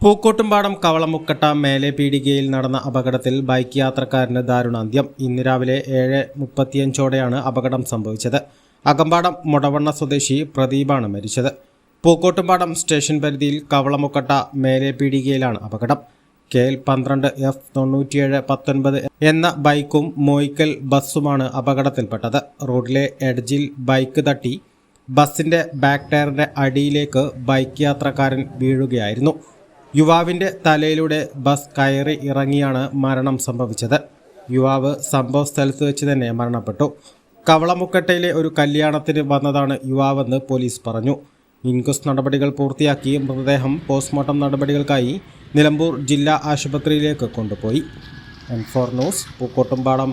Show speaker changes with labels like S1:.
S1: Pookkottumpadam Kavalamukkatta മേലെ പീടികയിൽ നടന്ന അപകടത്തിൽ ബൈക്ക് യാത്രക്കാരന് ദാരുണാന്ത്യം. ഇന്ന് രാവിലെ ഏഴ് മുപ്പത്തിയഞ്ചോടെയാണ് അപകടം സംഭവിച്ചത്. അകമ്പാടം മുടവണ്ണ സ്വദേശി പ്രദീപാണ് മരിച്ചത്. പൂക്കോട്ടുംപാടം സ്റ്റേഷൻ പരിധിയിൽ കവളമുക്കട്ട മേലെ പീടികയിലാണ് അപകടം. കെ എൽ പന്ത്രണ്ട് എഫ് തൊണ്ണൂറ്റിയേഴ് പത്തൊൻപത് എന്ന ബൈക്കും മോയ്ക്കൽ ബസ്സുമാണ് അപകടത്തിൽപ്പെട്ടത്. റോഡിലെ എഡ്ജിൽ ബൈക്ക് തട്ടി ബസ്സിന്റെ ബാക്ക് ടയറിന്റെ അടിയിലേക്ക് ബൈക്ക് യാത്രക്കാരൻ വീഴുകയായിരുന്നു. യുവാവിന്റെ തലയിലൂടെ ബസ് കയറി ഇറങ്ങിയാണ് മരണം സംഭവിച്ചത്. യുവാവ് സംഭവ സ്ഥലത്ത് വെച്ച് തന്നെ മരണപ്പെട്ടു. കവളമുക്കട്ടയിലെ ഒരു കല്യാണത്തിന് വന്നതാണ് യുവാവെന്ന് പോലീസ് പറഞ്ഞു. ഇൻക്വസ്റ്റ് നടപടികൾ പൂർത്തിയാക്കി മൃതദേഹം പോസ്റ്റ്മോർട്ടം നടപടികൾക്കായി നിലമ്പൂർ ജില്ലാ ആശുപത്രിയിലേക്ക് കൊണ്ടുപോയി. N four news Pookkottumpadam.